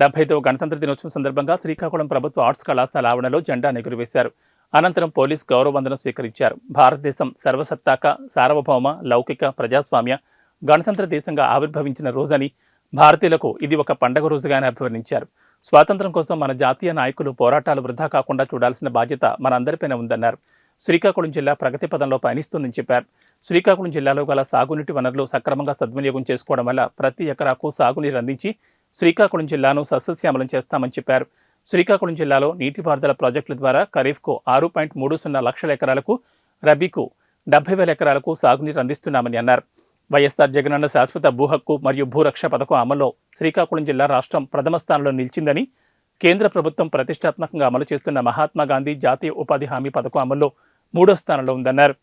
డెబ్బైదో గణతంత్ర దినోత్సవం సందర్భంగా శ్రీకాకుళం ప్రభుత్వ ఆర్ట్స్ కళాశాల ఆవరణలో జెండా ఎగురవేశారు అనంతరం పోలీస్ గౌరవవందనం స్వీకరించారు. భారతదేశం సర్వసత్తాక సార్వభౌమ లౌకిక ప్రజాస్వామ్య గణతంత్ర దేశంగా ఆవిర్భవించిన రోజని భారతీయులకు ఇది ఒక పండగ రోజుగానే అభివర్ణించారు. స్వాతంత్రం కోసం మన జాతీయ నాయకులు పోరాటాలు వృధా కాకుండా చూడాల్సిన బాధ్యత మనందరిపైన ఉందన్నారు. శ్రీకాకుళం జిల్లా ప్రగతి పదంలో పయనిస్తుందని చెప్పారు. శ్రీకాకుళం జిల్లాలో గల సాగునీటి వనరులు సక్రమంగా సద్వినియోగం చేసుకోవడం వల్ల ప్రతి ఎకరాకు సాగునీరు అందించి శ్రీకాకుళం జిల్లాను సస్యశ్యామలం చేస్తామని చెప్పారు. శ్రీకాకుళం జిల్లాలో నీటిపారుదల ప్రాజెక్టుల ద్వారా ఖరీఫ్కు ఆరు పాయింట్ మూడు సున్నా లక్షల ఎకరాలకు రబీకు డెబ్బై వేల ఎకరాలకు సాగునీరు అందిస్తున్నామని అన్నారు. వైఎస్ఆర్ జగనన్న శాశ్వత భూ హక్కు మరియు భూరక్ష పథకం అమల్లో శ్రీకాకుళం జిల్లా రాష్ట్రం ప్రథమ స్థానంలో నిలిచిందని కేంద్ర ప్రభుత్వం ప్రతిష్టాత్మకంగా అమలు చేస్తున్న మహాత్మా గాంధీ జాతీయ ఉపాధి హామీ పథకం అమల్లో మూడో స్థానంలో ఉందన్నారు.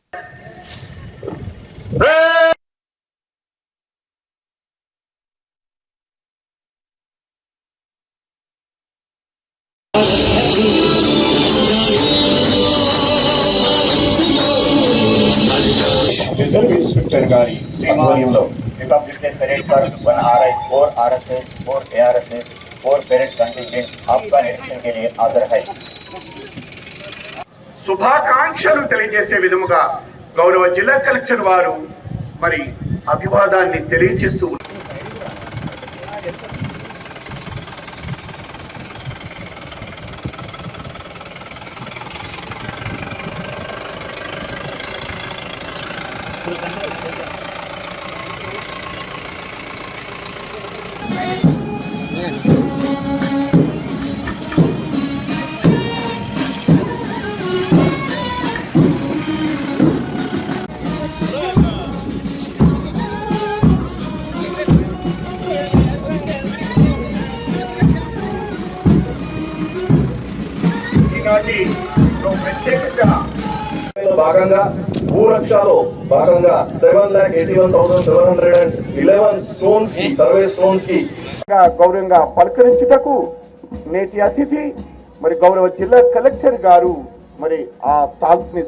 రిజర్వ్ ఇన్స్పెక్టర్ గారి ఆధ్వర్యంలో रिपब्लिक डे परेड पर one R I four R S S four A R S S four parade contingent आपका निरीक्षण के लिए हाजिर है శుభాకాంక్షలు తెలియజేసే విధముగా గౌరవ జిల్లా కలెక్టర్ వారు మరి అభివాదాన్ని తెలియజేస్తూ ప్రత్యేకంగా భాగంగా భూరక్షలో భాగంగా seven lakh eighty one thousand seven hundred and eleven స్టోన్స్కి survey స్టోన్స్కి. గౌరవంగా పలకరించుటకు నేటి అతిథి మరి గౌరవ జిల్లా కలెక్టర్ గారు మరి ఆ స్టాల్స్ని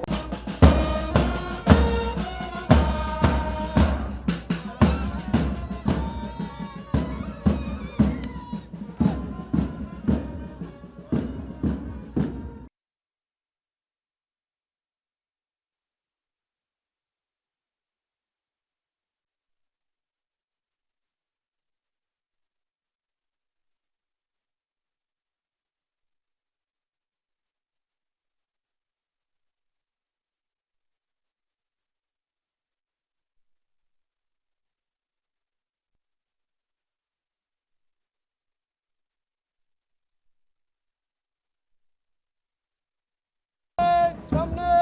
Come on.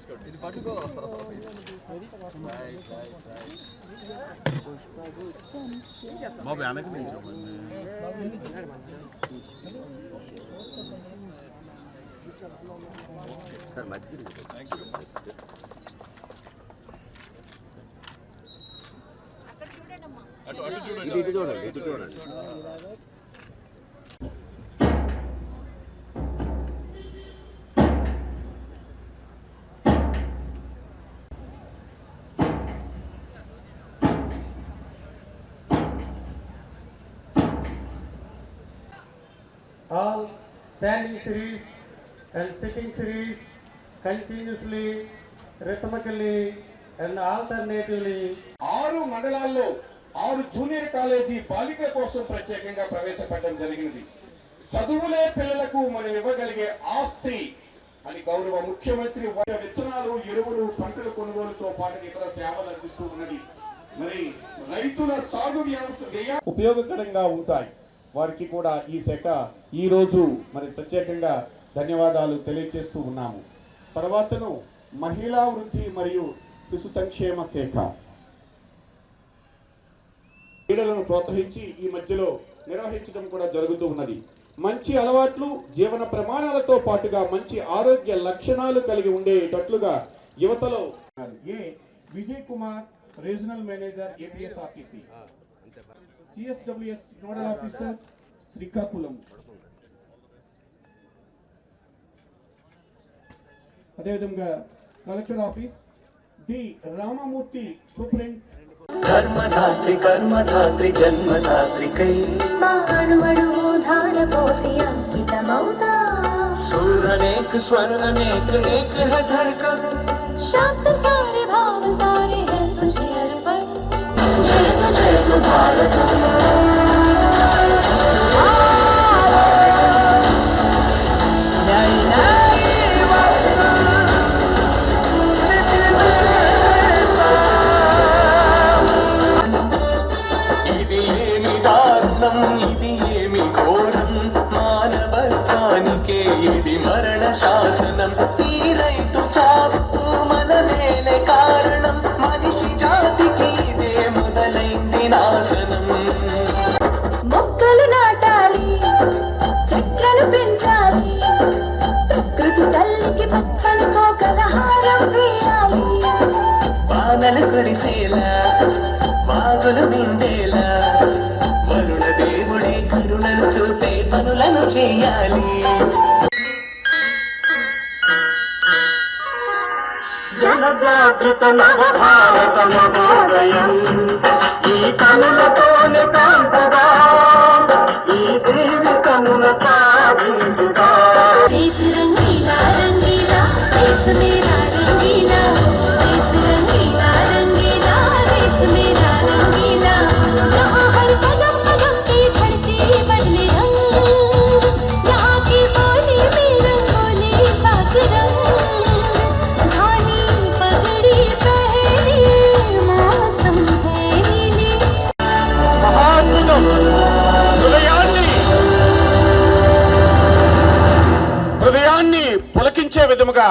తీసుకోండి. ఇది పట్టుకో బాబు వెనక్కి నిల్చోండి సార్ మధ్య థ్యాంక్ యూ అటు అటు చూడండి ఇటు చూడండి. ఇటు చూడండి. All standing series and sitting series continuously, rhythmically and alternatively. ఆరు మండలాల్లో ఆరు జూనియర్ కాలేజీ బాలికల కోసం ప్రత్యేకంగా ప్రవేశపెట్టడం జరిగినది. చదువులే పిల్లలకు మనం ఇవ్వగలిగే ఆస్తి అని గౌరవ ముఖ్యమంత్రి వారి విత్తనాలు ఎరువులు పంటల కొనుగోలుతో పాటు ఇతర సేవలు అందిస్తూ ఉన్నది. మరి రైతుల సాగు వ్యవస్థ వ్యయ ఉపయోగకరంగా ఉంటాయి. వారికి కూడా ఈ శాఖ ఈరోజు మరి ప్రత్యేకంగా ధన్యవాదాలు తెలియజేస్తూ ఉన్నాము. తర్వాతను మహిళా వృద్ధి మరియు శిశు సంక్షేమ శాఖ. క్రీడలను ప్రోత్సహించి ఈ మధ్యలో నిర్వహించడం కూడా జరుగుతూ ఉన్నది. మంచి అలవాట్లు జీవన ప్రమాణాలతో పాటుగా మంచి ఆరోగ్య లక్షణాలు కలిగి ఉండేటట్లుగా యువతలో A Vijay Kumar regional manager APSRTC GSWS nodal officer Srikakulam అదేవిధంగా collector office D Ramamurthy superintendent కర్మధాత్రి కర్మధాత్రి జన్మధాత్రికై మా అణు అణువు ధార పోసి అంకితమవుతా सुर अनेक स्वर अनेक एक है धड़कन शांत सारे Bye. వానలు కురిసేలా వాగులు నిండేలా వరుణ దేవుడే కరుణను చూపే పనులను చేయాలి. జనజాగృత నవభారత నవోదయం ఈ కనులతోనే కాంచుగా హృదయాన్ని పులకించే విధముగా